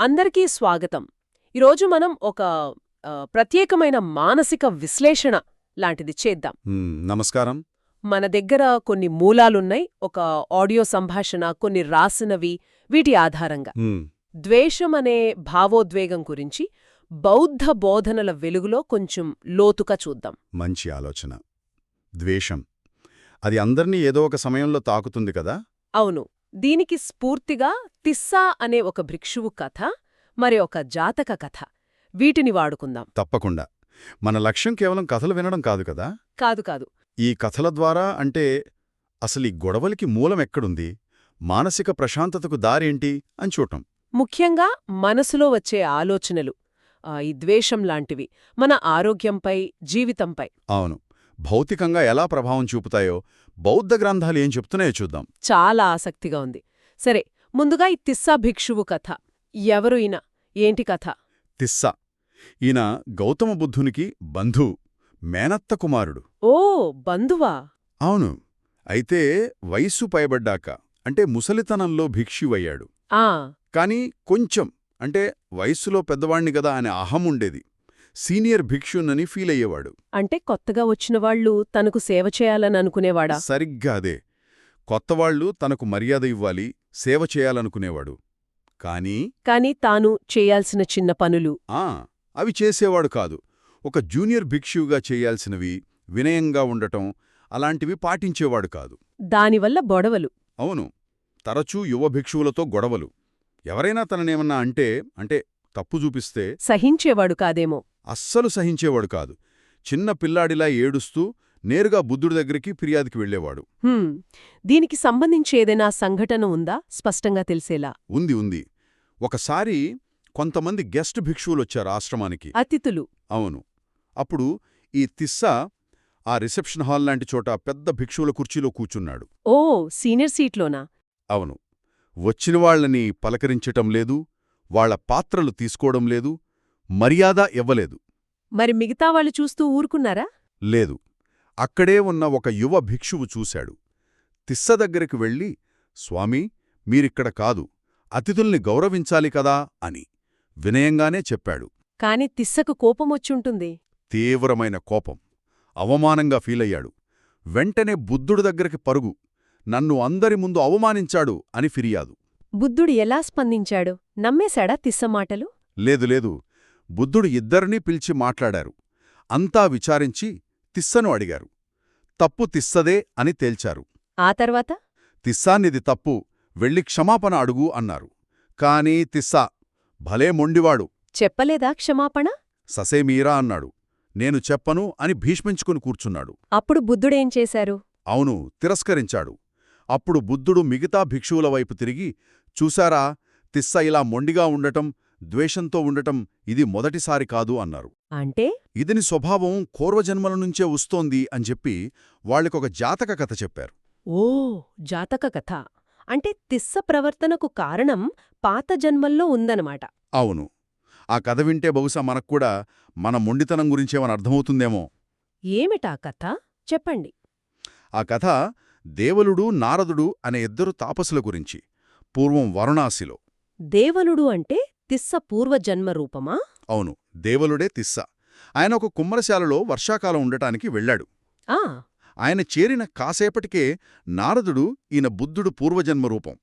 అందరికీ స్వాగతం. ఈరోజు మనం ఒక ప్రత్యేకమైన మానసిక విశ్లేషణ లాంటిది చేద్దాం. నమస్కారం. మన దగ్గర కొన్ని మూలాలున్నాయి. ఒక ఆడియో సంభాషణ కొన్ని రాసినవి వీటి ఆధారంగా. ద్వేషం అనే భావోద్వేగం గురించి బౌద్ధ బోధనల వెలుగులో కొంచెం లోతుగా చూద్దాం. మంచి ఆలోచన. ద్వేషం. అది అందర్నీ ఏదో ఒక సమయంలో తాకుతుంది కదా? అవును. దీనికి స్ఫూర్తిగా తిస్సా అనే ఒక భిక్షువు కథ మరి ఒక జాతక కథ. వీటిని వాడుకుందాం. తప్పకుండా. మన లక్ష్యం కేవలం కథలు వినడం కాదు కదా? కాదు కాదు. ఈ కథల ద్వారా అంటే అసలు ఈ గొడవలకి మూలం ఎక్కడుంది? మానసిక ప్రశాంతతకు దారేంటి? అని చూడటం. ముఖ్యంగా మనసులో వచ్చే ఆలోచనలు. ఆ, ఈ ద్వేషం లాంటివి. మన ఆరోగ్యంపై జీవితంపై. అవును. భౌతికంగా ఎలా ప్రభావం చూపుతాయో బౌద్ధ గ్రంథాలు ఏం చెప్తున్నాయో చూద్దాం. చాలా ఆసక్తిగా ఉంది. సరే ముందుగా ఈ తిస్సా భిక్షువు కథ. ఎవరు ఈయన? ఏంటి కథ? తిస్స. ఈయన గౌతమ బుద్ధునికి బంధువు మేనత్త కుమారుడు. ఓ బంధువా? అవును. అయితే వయస్సు పైబడ్డాక అంటే ముసలితనంలో భిక్షువయ్యాడు. ఆ. కాని కొంచెం అంటే వయస్సులో పెద్దవాణ్ణి గదా అనే అహం ఉండేది. సీనియర్ భిక్షునని ఫీల్ అయ్యేవాడు. అంటే కొత్తగా వచ్చిన వాళ్ళు తనకు సేవ చేయాలని అనుకునేవాడా? సరిగ్గా అదే. కొత్తవాళ్ళు తనకు మర్యాద ఇవ్వాలి సేవ చేయాలనుకునేవాడు. కాని కాని తాను చేయాల్సిన చిన్న పనులు. ఆ అవి చేసేవాడు కాదు. ఒక జూనియర్ భిక్షువుగా చేయాల్సినవి వినయంగా ఉండటం అలాంటివి పాటించేవాడు కాదు. దానివల్ల బొడవలు. అవును. తరచూ యువ భిక్షువులతో గొడవలు. ఎవరైనా తననేమన్నా అంటే అంటే తప్పు చూపిస్తే సహించేవాడు కాదేమో. అస్సలు సహించేవాడు కాదు. చిన్న పిల్లాడిలా ఏడుస్తూ నేరుగా బుద్ధుడి దగ్గరికి ఫిర్యాదుకి వెళ్ళేవాడు. హ్మ్, దీనికి సంబంధించి ఏదైనా సంఘటన ఉందా? స్పష్టంగా తెలిసేలా. ఉంది ఉంది. ఒకసారి కొంతమంది గెస్ట్ భిక్షువులొచ్చారు ఆశ్రమానికి. అతిథులు. అవును. అప్పుడు ఈ తిస్స ఆ రిసెప్షన్ హాల్ లాంటి చోట పెద్ద భిక్షువుల కుర్చీలో కూచున్నాడు ఓ సీనియర్ సీట్లోనా? అవును. వచ్చిన వాళ్ళని పలకరించటం లేదు. వాళ్ళ పాత్రలు తీసుకోవడం లేదు మర్యాద ఇవ్వలేదు. మరి మిగతా వాళ్ళు చూస్తూ ఊరుకున్నారా? లేదు. అక్కడే ఉన్న ఒక యువ భిక్షువు చూశాడు. తిస్స దగ్గరికి వెళ్ళి స్వామీ మీరిక్కడ కాదు అతిథుల్ని గౌరవించాలి కదా అని వినయంగానే చెప్పాడు. కాని తిస్సకు కోపమొచ్చుంటుంది. తీవ్రమైన కోపం. అవమానంగా ఫీలయ్యాడు. వెంటనే బుద్ధుడి దగ్గరికి పరుగు. నన్ను అందరి ముందు అవమానించాడు అని ఫిర్యాదు. బుద్ధుడు ఎలా స్పందించాడు? నమ్మేశాడా తిస్స మాటలు? లేదు లేదు. బుద్ధుడు ఇద్దరినీ పిలిచి మాట్లాడారు. అంతా విచారించి తిస్సను అడిగారు. తప్పు తిస్సదే అని తేల్చారు. ఆ తర్వాత? తిస్సానిది తప్పు వెళ్ళి క్షమాపణ అడుగు అన్నారు. కానీ తిస్సా భలే మొండివాడు. చెప్పలేదా క్షమాపణ? ససేమీరా అన్నాడు. నేను చెప్పను అని భీష్మించుకుని కూర్చున్నాడు. అప్పుడు బుద్ధుడేం చేశారు? అవును తిరస్కరించాడు. అప్పుడు బుద్ధుడు మిగతా భిక్షువుల వైపు తిరిగి చూశారా తిస్స ఇలా మొండిగా ఉండటం ద్వేషంతో ఉండటం ఇది మొదటిసారి కాదు అన్నారు. అంటే? ఇదిని స్వభావం పూర్వజన్మల నుంచే వస్తోంది అని చెప్పి వాళ్ళకొక జాతక కథ చెప్పారు. ఓ జాతక కథ. అంటే తిస్స ప్రవర్తనకు కారణం పాత జన్మల్లో ఉందనమాట అవును. ఆ కథ వింటే బహుశా మనక్కూడా మన మొండితనం గురించేమని అర్థమవుతుందేమో. ఏమిటా కథ? చెప్పండి. ఆ కథ దేవలుడు నారదుడు అనే ఇద్దరు తాపసుల గురించి. పూర్వం వరుణాసిలో. దేవలుడు అంటే తిస్స పూర్వజన్మ రూపమా? అవును దేవలుడే తిస్స. ఆయన ఒక కుమ్మరశాలలో వర్షాకాలం ఉండటానికి వెళ్ళాడు. ఆ. ఆయన చేరిన కాసేపటికే నారదుడు ఈయన బుద్ధుడు పూర్వజన్మ రూపం.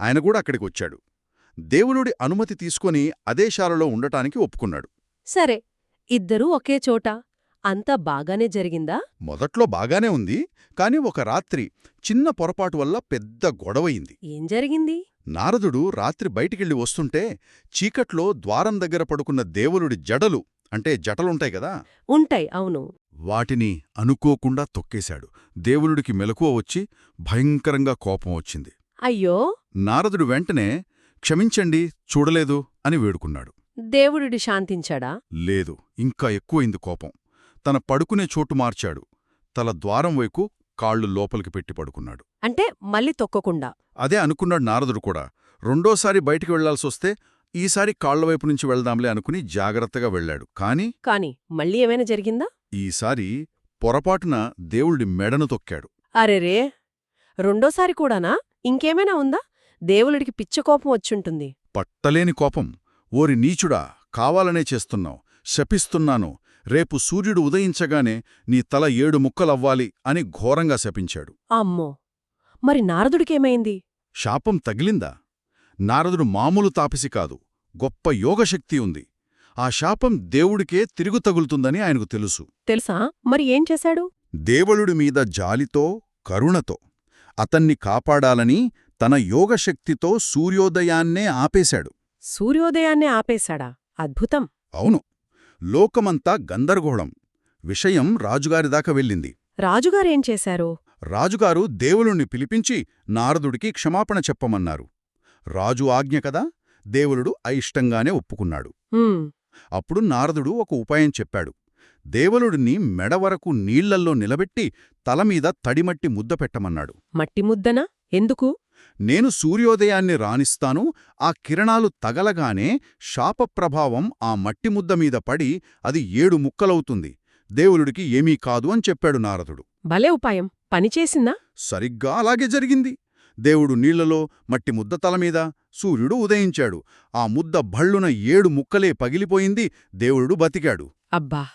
ఆయన కూడా అక్కడికి వచ్చాడు. దేవులుడి అనుమతి తీసుకొని అదే శాలలో ఉండటానికి ఒప్పుకున్నాడు. సరే ఇద్దరూ ఒకే చోట. అంతా బాగానే జరిగిందా? మొదట్లో బాగానే ఉంది. కాని ఒక రాత్రి చిన్న పొరపాటు వల్ల పెద్ద గొడవయింది. ఏం జరిగింది? నారదుడు రాత్రి బయటికెళ్ళి వస్తుంటే చీకట్లో ద్వారం దగ్గర పడుకున్న దేవులుడి జడలు అంటే జటలుంటాయి కదా? ఉంటాయి అవును. వాటిని అనుకోకుండా తొక్కేశాడు. దేవులుడికి మెలకువ వచ్చి భయంకరంగా కోపం వచ్చింది. అయ్యో! నారదుడు వెంటనే క్షమించండి చూడలేదు అని వేడుకున్నాడు. దేవుడిడి శాంతించాడా? లేదు ఇంకా ఎక్కువైంది కోపం. తన పడుకునే చోటు మార్చాడు. తల ద్వారం వైపు కాళ్ళు లోపలికి పెట్టి పడుకున్నాడు. అంటే మళ్ళీ తొక్కకుండా? అదే అనుకున్నాడు నారదుడు కూడా. రెండోసారి బయటికి వెళ్ళాల్సొస్తే ఈసారి కాళ్ళవైపు నుంచి వెళ్దాంలే అనుకుని జాగ్రత్తగా వెళ్ళాడు. కాని కాని మళ్ళీ ఏమైనా జరిగిందా? ఈసారి పొరపాటున దేవుడి మెడను తొక్కాడు. అరెరే! రెండోసారి కూడానా? ఇంకేమైనా ఉందా? దేవుడికి పిచ్చకోపం వచ్చుంటుంది. పట్టలేని కోపం. ఓరి నీచుడా కావాలనే చేస్తున్నావు. శపిస్తున్నాను. రేపు సూర్యుడు ఉదయించగానే నీ తల ఏడు ముక్కలవ్వాలి అని ఘోరంగా శపించాడు. అమ్మో! మరి నారదుడికేమైంది? శాపం తగిలిందా? నారదుడు మామూలు తాపసి కాదు గొప్ప యోగశక్తి ఉంది. ఆ శాపం దేవుడికే తిరుగు తగులుతుందని ఆయనకు తెలుసు. తెలుసా? మరి ఏం చేశాడు? దేవుడి మీద జాలితో కరుణతో అతన్ని కాపాడాలని తన యోగశక్తితో సూర్యోదయాన్నే ఆపేశాడు. సూర్యోదయాన్నే ఆపేశాడా? అద్భుతం. అవును. లోకమంతా గందరగోళం. విషయం రాజుగారిదాకా వెళ్ళింది. రాజుగారేం చేశారు? రాజుగారు దేవులుణ్ణి పిలిపించి నారదుడికి క్షమాపణ చెప్పమన్నారు. రాజు ఆజ్ఞ కదా? దేవులుడు అయిష్టంగానే ఒప్పుకున్నాడు. అప్పుడు నారదుడు ఒక ఉపాయం చెప్పాడు. దేవులుడిని మెడ వరకు నీళ్ళల్లో నిలబెట్టి తలమీద తడిమట్టి ముద్ద పెట్టమన్నాడు. మట్టి ముద్దనా? ఎందుకు? నేను సూర్యోదయాన్ని రాణిస్తాను ఆ కిరణాలు తగలగానే శాపప్రభావం ఆ మట్టి ముద్ద మీద పడి అది ఏడు ముక్కలవుతుంది. దేవులుడికి ఏమీ కాదు అని చెప్పాడు నారదుడు. భలే ఉపాయం. పనిచేసిందా సరిగ్గా అలాగే జరిగింది. దేవుడు నీళ్ళలో మట్టి ముద్ద తలమీద సూర్యుడు ఉదయించాడు. ఆ ముద్ద భళ్ళున ఏడు ముక్కలే పగిలిపోయింది. దేవుడు బతికాడు. అబ్బా!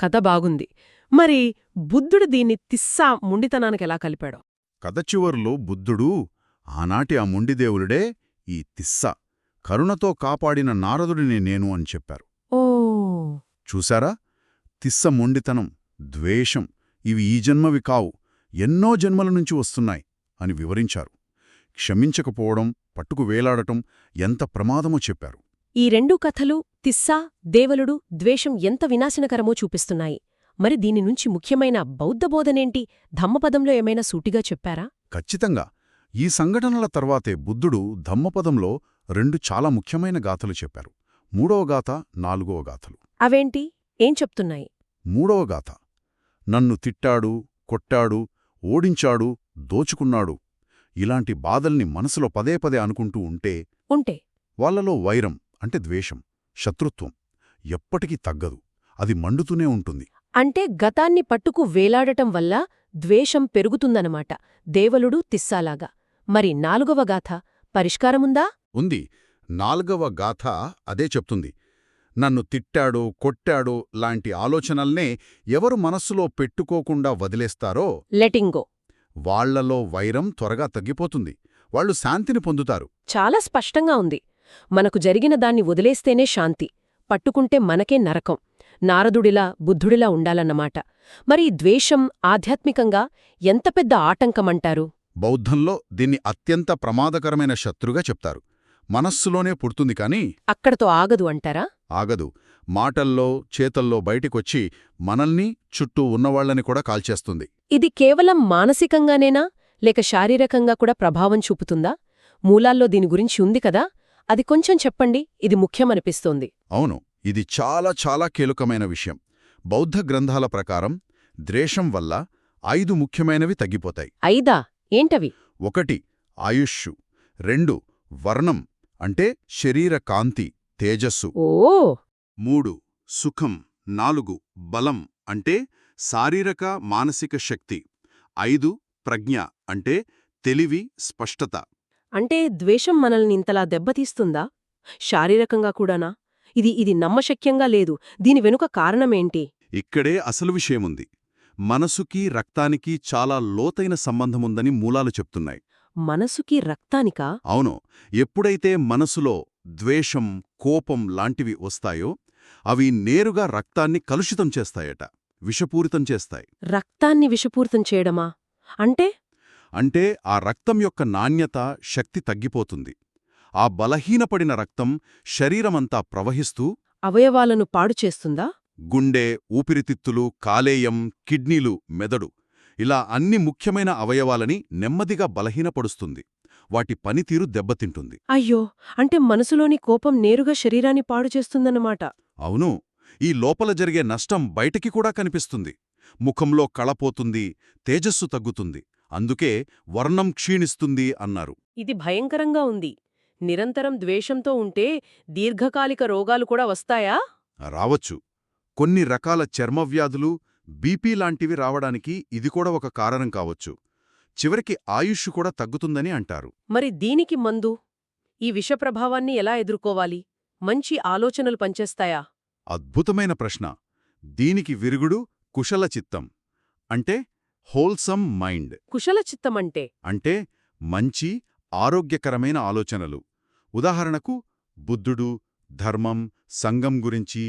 కథ బాగుంది. మరి బుద్ధుడు దీన్ని తిస్సా ముండితనానికి ఎలా కలిపాడో? కథ చివరిలో బుద్ధుడు ఆనాటి ఆ ముండిదేవులుడే ఈ తిస్స. కరుణతో కాపాడిన నారదుడిని నేను అని చెప్పారు. ఓ! చూశారా? తిస్స మొండితనం ద్వేషం ఇవి ఈ జన్మవి కావు. ఎన్నో జన్మల నుంచి వస్తున్నాయి అని వివరించారు. క్షమించకపోవడం పట్టుకు వేలాడటం ఎంత ప్రమాదమో చెప్పారు. ఈ రెండు కథలు తిస్సా దేవలుడు ద్వేషం ఎంత వినాశనకరమో చూపిస్తున్నాయి. మరి దీని నుంచి ముఖ్యమైన బౌద్ధబోధనేంటి ధమ్మపదంలో ఏమైనా సూటిగా చెప్పారా? ఖచ్చితంగా. ఈ సంఘటనల తర్వాతే బుద్ధుడు ధమ్మపదంలో రెండు చాలా ముఖ్యమైన గాథలు చెప్పారు. మూడవ గాథ నాలుగవ గాథలు. అవేంటి? ఏం చెప్తున్నాయి? మూడవ గాథ. నన్ను తిట్టాడు కొట్టాడు ఓడించాడు దోచుకున్నాడు. ఇలాంటి బాధల్ని మనసులో పదే పదే అనుకుంటూ ఉంటే ఉంటే? వాళ్ళలో వైరం అంటే ద్వేషం శత్రుత్వం ఎప్పటికీ తగ్గదు. అది మండుతూనే ఉంటుంది. అంటే గతాన్ని పట్టుకు వేలాడటం వల్ల ద్వేషం పెరుగుతుందనమాట దేవలుడు తిస్సాలాగా. మరి నాలుగవ గాథ పరిష్కారముందా? ఉంది. నాల్గవ గాథ అదే చెప్తుంది. నన్ను తిట్టాడు కొట్టాడు లాంటి ఆలోచనల్నే ఎవరు మనస్సులో పెట్టుకోకుండా వదిలేస్తారో లెటింగో. వాళ్ళలో వైరం త్వరగా తగ్గిపోతుంది. వాళ్ళు శాంతిని పొందుతారు. చాలా స్పష్టంగా ఉంది. మనకు జరిగిన దాన్ని వదిలేస్తేనే శాంతి. పట్టుకుంటే మనకే నరకం. నారదుడిలా బుద్ధుడిలా ఉండాలన్నమాట. మరి ద్వేషం ఆధ్యాత్మికంగా ఎంత పెద్ద ఆటంకమంటారు? బౌద్ధంలో దీన్ని అత్యంత ప్రమాదకరమైన శత్రుగా చెప్తారు. మనస్సులోనే పుడుతుంది కాని అక్కడతో ఆగదు అంటారా? ఆగదు. మాటల్లో చేతల్లో బయటికొచ్చి మనల్ని చుట్టూ ఉన్నవాళ్ళని కూడా కాల్చేస్తుంది. ఇది కేవలం మానసికంగానేనా? లేక శారీరకంగా కూడా ప్రభావం చూపుతుందా? మూలాల్లో దీని గురించి ఉంది కదా? అది కొంచెం చెప్పండి ఇది ముఖ్యమనిపిస్తోంది. అవును ఇది చాలా చాలా కీలకమైన విషయం. బౌద్ధ గ్రంథాల ప్రకారం ద్వేషం వల్ల ఐదు ముఖ్యమైనవి తగ్గిపోతాయి. ఐదా? ఏంటవి? ఒకటి ఆయుష్షు. రెండు వర్ణం అంటే శరీర కాంతి తేజస్సు. ఓ! మూడు సుఖం. నాలుగు బలం అంటే శారీరక మానసిక శక్తి. ఐదు ప్రజ్ఞ అంటే తెలివి స్పష్టత. అంటే ద్వేషం మనల్ని ఇంతలా దెబ్బతీస్తుందా? శారీరకంగా కూడానా? ఇది ఇది నమ్మశక్యంగా లేదు. దీని వెనుక కారణమేంటి ఇక్కడే అసలు విషయముంది. మనసుకి రక్తానికి చాలా లోతైన సంబంధముందని మూలాలు చెప్తున్నాయి. మనసుకి రక్తానికా? అవును. ఎప్పుడైతే మనసులో ద్వేషం కోపం లాంటివి వస్తాయో అవి నేరుగా రక్తాన్ని కలుషితం చేస్తాయట విషపూరితం చేస్తాయి. రక్తాన్ని విషపూరితం చేయడమా? అంటే? అంటే ఆ రక్తం యొక్క నాణ్యత శక్తి తగ్గిపోతుంది. ఆ బలహీనపడిన రక్తం శరీరమంతా ప్రవహిస్తూ అవయవాలను పాడు చేస్తుందా? గుండె ఊపిరితిత్తులు కాలేయం కిడ్నీలు మెదడు ఇలా అన్ని ముఖ్యమైన అవయవాలని నెమ్మదిగా బలహీనపడుస్తుంది. వాటి పనితీరు దెబ్బతింటుంది. అయ్యో! అంటే మనసులోని కోపం నేరుగా శరీరాన్ని పాడు చేస్తుందన్నమాట. అవును. ఈ లోపల జరిగే నష్టం బయటికి కూడా కనిపిస్తుంది. ముఖంలో కళపోతుంది తేజస్సు తగ్గుతుంది. అందుకే వర్ణం క్షీణిస్తుంది అన్నారు. ఇది భయంకరంగా ఉంది. నిరంతరం ద్వేషంతో ఉంటే దీర్ఘకాలిక రోగాలు కూడా వస్తాయా? రావచ్చు. కొన్ని రకాల చర్మవ్యాధులు బీపీ లాంటివి రావడానికి ఇది కూడా ఒక కారణం కావచ్చు. చివరికి ఆయుష్ కూడా తగ్గుతుందని అంటారు. మరి దీనికి మందు? ఈ విష ప్రభావాన్ని ఎలా ఎదుర్కోవాలి? మంచి ఆలోచనలు పనిచేస్తాయా? అద్భుతమైన ప్రశ్న. దీనికి విరుగుడు కుశల చిత్తం. అంటే హోల్సమ్ మైండ్. కుశల చిత్తమంటే? అంటే మంచి ఆరోగ్యకరమైన ఆలోచనలు. ఉదాహరణకు బుద్ధుడు ధర్మం సంఘం గురించి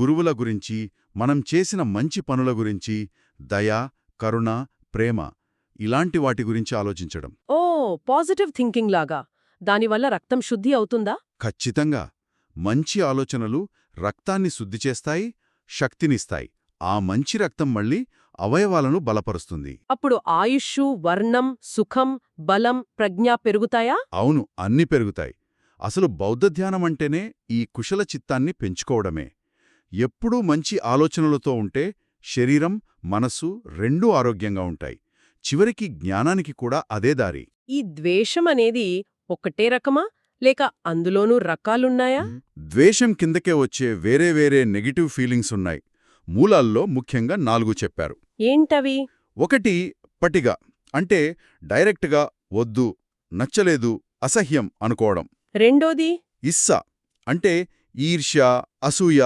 గురువుల గురించి మనం చేసిన మంచి పనుల గురించి దయ కరుణ ప్రేమ ఇలాంటి వాటి గురించి ఆలోచించడం. ఓ పాజిటివ్ థింకింగ్ లాగా. దానివల్ల రక్తం శుద్ధి అవుతుందా? ఖచ్చితంగా. మంచి ఆలోచనలు రక్తాన్ని శుద్ధి చేస్తాయి శక్తినిస్తాయి. ఆ మంచి రక్తం మళ్ళీ అవయవాలను బలపరుస్తుంది. అప్పుడు ఆయుష్షు వర్ణం సుఖం బలం ప్రజ్ఞ పెరుగుతాయా? అవును అన్ని పెరుగుతాయి. అసలు బౌద్ధ ధ్యానమంటేనే ఈ కుశల చిత్తాన్ని పెంచుకోవడమే. ఎప్పుడూ మంచి ఆలోచనలతో ఉంటే శరీరం మనస్సు రెండూ ఆరోగ్యంగా ఉంటాయి. చివరికి జ్ఞానానికి కూడా అదే దారి. ఈ ద్వేషం అనేది ఒకటే రకమా? లేక అందులోనూ రకాలున్నాయా? ద్వేషం కిందకే వచ్చే వేరే వేరే నెగిటివ్ ఫీలింగ్స్ ఉన్నాయి. మూలాల్లో ముఖ్యంగా నాలుగు చెప్పారు. ఏంటవి? ఒకటి పటిగ అంటే డైరెక్ట్గా వద్దు నచ్చలేదు అసహ్యం అనుకోవడం. రెండోది? ఇస్స అంటే ఈర్ష్య అసూయ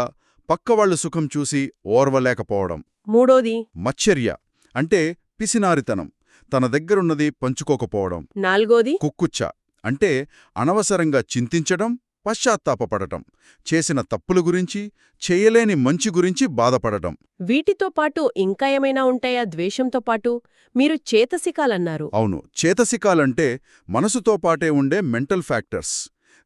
పక్కవాళ్ళ సుఖం చూసి ఓర్వలేకపోవడం. మూడోది మచ్చర్య అంటే పిసినారితనం. తన దగ్గరున్నది పంచుకోకపోవడం. నాలుగోది కుక్కుచ్చ అంటే అనవసరంగా చింతించడం పశ్చాత్తాపపడటం. చేసిన తప్పుల గురించి చేయలేని మంచి గురించి బాధపడటం. వీటితో పాటు ఇంకా ఏమైనా ఉంటాయా ద్వేషంతో పాటు? మీరు చేతసికాలన్నారు అవును చేతసికాలంటే మనసుతో పాటే ఉండే మెంటల్ ఫ్యాక్టర్స్.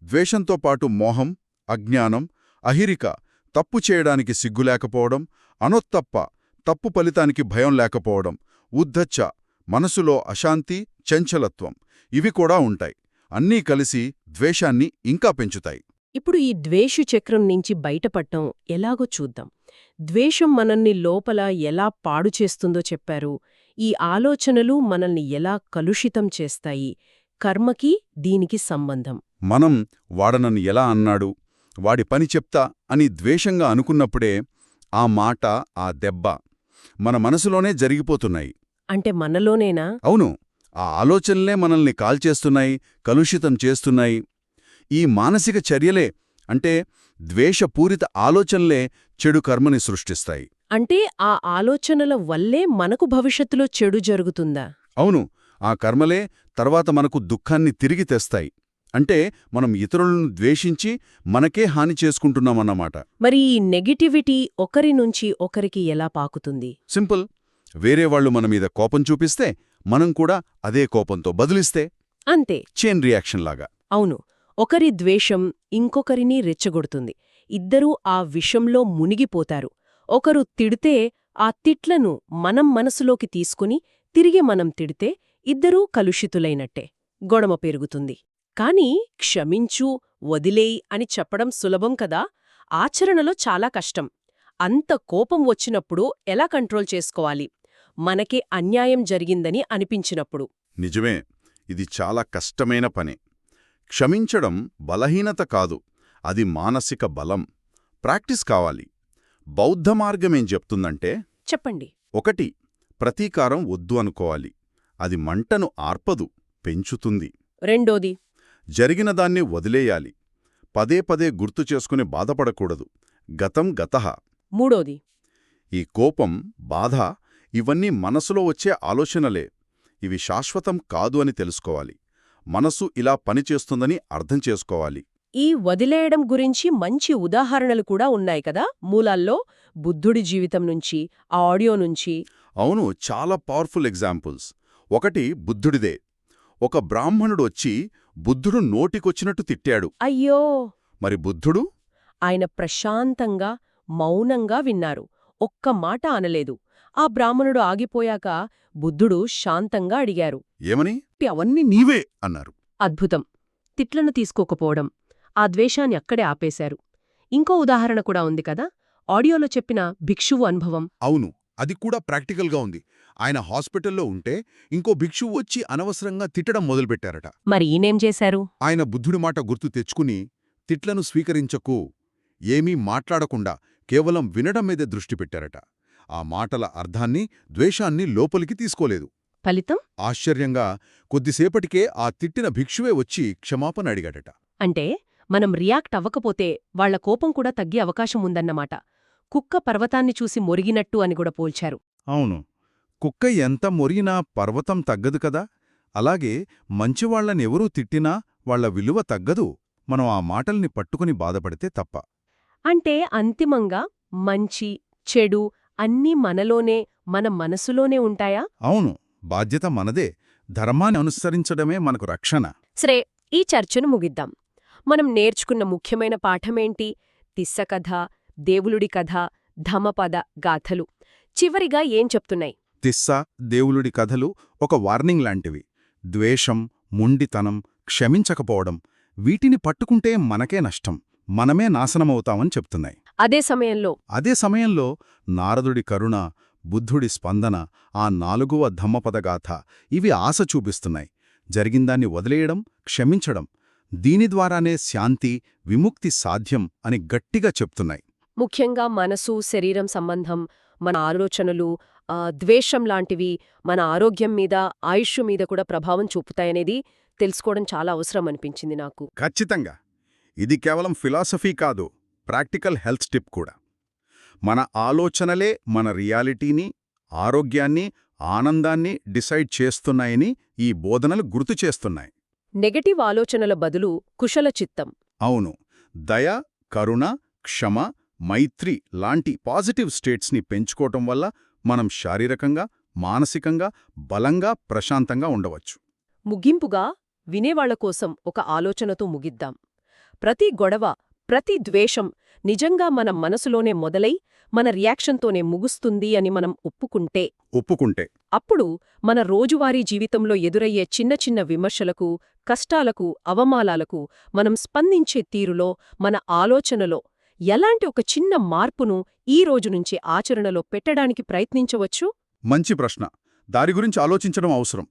ద్వేషంతో పాటు మోహం అజ్ఞానం అహిరిక తప్పు చేయడానికి సిగ్గు లేకపోవడం అనొత్తప్ప తప్పు ఫలితానికి భయం లేకపోవడం ఉద్ధచ్చ మనసులో అశాంతి చంచలత్వం ఇవి కూడా ఉంటాయి. అన్నీ కలిసి ద్వేషాన్ని ఇంకా పెంచుతాయి. ఇప్పుడు ఈ ద్వేషు చక్రం నుంచి బయటపడటం ఎలాగో చూద్దాం. ద్వేషం మనల్ని లోపల ఎలా పాడు చేస్తుందో చెప్పారు. ఈ ఆలోచనలు మనల్ని ఎలా కలుషితం చేస్తాయి. కర్మకి దీనికి సంబంధం. మనం వాడనని ఎలా అన్నాడు? వాడి పని చెప్తా అని ద్వేషంగా అనుకున్నప్పుడే ఆ మాట ఆ దెబ్బ మన మనసులోనే జరిగిపోతున్నాయి. అంటే మనలోనేనా? అవును. ఆ ఆలోచనలే మనల్ని కాల్చేస్తున్నాయి కలుషితం చేస్తున్నాయి. ఈ మానసిక చర్యలే అంటే ద్వేషపూరిత ఆలోచనలే చెడు కర్మని సృష్టిస్తాయి. అంటే ఆ ఆలోచనల వల్లే మనకు భవిష్యత్తులో చెడు జరుగుతుందా? అవును. ఆ కర్మలే తర్వాత మనకు దుఃఖాన్ని తిరిగి తెస్తాయి. అంటే మనం ఇతరులను ద్వేషించి మనకే హాని చేసుకుంటున్నామన్నమాట. మరి ఈ నెగిటివిటీ ఒకరి నుంచి ఒకరికి ఎలా పాకుతుంది? సింపుల్. వేరే వాళ్ళు మన మీద కోపం చూపిస్తే మనం కూడా అదే కోపంతో బదిలిస్తే అంతే. చైన్ రియాక్షన్ లాగా. అవును. ఒకరి ద్వేషం ఇంకొకరిని రెచ్చగొడుతుంది. ఇద్దరూ ఆ విషంలో మునిగిపోతారు. ఒకరు తిడితే ఆ తిట్లను మనం మనసులోకి తీసుకుని తిరిగి మనం తిడితే ఇద్దరూ కలుషితులైనట్టే. గొడవ పెరుగుతుంది. కాని క్షమించు వదిలేయ్ అని చెప్పడం సులభం కదా? ఆచరణలో చాలా కష్టం. అంత కోపం వచ్చినప్పుడు ఎలా కంట్రోల్ చేసుకోవాలి? మనకే అన్యాయం జరిగిందని అనిపించినప్పుడు. నిజమే. ఇది చాలా కష్టమైన పని. క్షమించడం బలహీనత కాదు. అది మానసిక బలం. ప్రాక్టీస్ కావాలి. బౌద్ధ మార్గమేం చెప్తుందంటే చెప్పండి. ఒకటి ప్రతీకారం వద్దు అనుకోవాలి. అది మంటను ఆర్పదు పెంచుతుంది. రెండోది జరిగిన దాన్ని వదిలేయాలి. పదే పదే గుర్తు చేసుకుని బాధపడకూడదు. గతం గతః. మూడోది. ఈ కోపం బాధ ఇవన్నీ మనసులో వచ్చే ఆలోచనలే. ఇవి శాశ్వతం కాదు అని తెలుసుకోవాలి. మనసు ఇలా పనిచేస్తుందని అర్థం చేసుకోవాలి. ఈ వదిలేయడం గురించి మంచి ఉదాహరణలు కూడా ఉన్నాయి కదా? మూలాల్లో బుద్ధుడి జీవితం నుంచి ఆ ఆడియో నుంచి. అవును చాలా పవర్ఫుల్ ఎగ్జాంపుల్స్ ఒకటి బుద్ధుడిదే. ఒక బ్రాహ్మణుడు వచ్చి బుద్ధుడు నోటికొచ్చినట్టు తిట్టాడు. అయ్యో! మరి బుద్ధుడు? ఆయన ప్రశాంతంగా మౌనంగా విన్నారు. ఒక్క మాట అనలేదు. ఆ బ్రాహ్మణుడు ఆగిపోయాక బుద్ధుడు శాంతంగా అడిగారు. ఏమని? అవన్నీ నీవే అన్నారు. అద్భుతం. తిట్లను తీసుకోకపోవడం. ఆ ద్వేషాన్ని అక్కడే ఆపేశారు. ఇంకో ఉదాహరణ కూడా ఉంది కదా? ఆడియోలో చెప్పిన భిక్షువు అనుభవం. అవును. అది కూడా ప్రాక్టికల్గా ఉంది. ఆయన హాస్పిటల్లో ఉంటే ఇంకో భిక్షువు వచ్చి అనవసరంగా తిట్టడం మొదలుపెట్టారట. మరి ఈయనేం చేశారు? ఆయన బుద్ధుడి మాట గుర్తు తెచ్చుకుని తిట్లను స్వీకరించకు ఏమీ మాట్లాడకుండా కేవలం వినడం మీదే దృష్టి పెట్టారట. ఆ మాటల అర్థాన్ని ద్వేషాన్ని లోపలికి తీసుకోలేదు. ఫలితం? ఆశ్చర్యంగా కొద్దిసేపటికే ఆ తిట్టిన భిక్షువే వచ్చి క్షమాపణ అడిగాడట. అంటే మనం రియాక్ట్ అవ్వకపోతే వాళ్ళ కోపం కూడా తగ్గే అవకాశం ఉందన్నమాట. కుక్క పర్వతాన్ని చూసి మొరిగినట్టు అని కూడా పోల్చారు. అవును. కుక్క ఎంత మొరిగినా పర్వతం తగ్గదు కదా? అలాగే మంచివాళ్ళనెవరూ తిట్టినా వాళ్ళ విలువ తగ్గదు. మనం ఆ మాటల్ని పట్టుకుని బాధపడితే తప్ప. అంటే అంతిమంగా మంచి చెడు అన్నీ మనలోనే మన మనసులోనే ఉంటాయా? అవును. బాధ్యత మనదే. ధర్మాన్ని అనుసరించడమే మనకు రక్షణ. సరే ఈ చర్చను ముగిద్దాం. మనం నేర్చుకున్న ముఖ్యమైన పాఠమేంటి? తిస్స కథ దేవులుడి కథ ధమపద గాథలు. చివరిగా ఏం చెప్తున్నాయి? తిస్స దేవులుడి కథలు ఒక వార్నింగ్ లాంటివి. ద్వేషం మొండితనం క్షమించకపోవడం వీటిని పట్టుకుంటే మనకే నష్టం మనమే నాశనమవుతామని చెప్తున్నాయి. అదే సమయంలో అదే సమయంలో నారదుడి కరుణ బుద్ధుడి స్పందన ఆ నాలుగవ ధమ్మపదగాథ ఇవి ఆశ చూపిస్తున్నాయి. జరిగిందాన్ని వదిలేయడం క్షమించడం దీని ద్వారానే శాంతి విముక్తి సాధ్యం అని గట్టిగా చెప్తున్నాయి. ముఖ్యంగా మనసు శరీరం సంబంధం మన ఆలోచనలు ద్వేషం లాంటివి మన ఆరోగ్యం మీద ఆయుష్ మీద కూడా ప్రభావం చూపుతాయనేది తెలుసుకోవడం చాలా అవసరం అనిపించింది నాకు. ఖచ్చితంగా. ఇది కేవలం ఫిలాసఫీ కాదు ప్రాక్టికల్ హెల్త్ టిప్ కూడా. మన ఆలోచనలే మన రియాలిటీని ఆరోగ్యాన్ని ఆనందాన్ని డిసైడ్ చేస్తున్నాయని ఈ బోధనలు గుర్తు చేస్తున్నాయి. నెగటివ్ ఆలోచనల బదులు కుశల చిత్తం. అవును. దయ కరుణ క్షమ మైత్రి లాంటి పాజిటివ్ స్టేట్స్ని పెంచుకోవటం వల్ల మనం శారీరకంగా మానసికంగా బలంగా ప్రశాంతంగా ఉండవచ్చు. ముగింపుగా వినేవాళ్ళ కోసం ఒక ఆలోచనతో ముగిద్దాం. ప్రతి గొడవ ప్రతి ద్వేషం నిజంగా మన మనసులోనే మొదలై మన రియాక్షన్తోనే ముగుస్తుంది అని మనం ఒప్పుకుంటే ఒప్పుకుంటే. అప్పుడు మన రోజువారీ జీవితంలో ఎదురయ్యే చిన్న చిన్న విమర్శలకు కష్టాలకు అవమానాలకు మనం స్పందించే తీరులో మన ఆలోచనలో ఎలాంటి ఒక చిన్న మార్పును ఈ రోజు నుంచి ఆచరణలో పెట్టడానికి ప్రయత్నించవచ్చు? మంచి ప్రశ్న. దారి గురించి ఆలోచించడం అవసరం.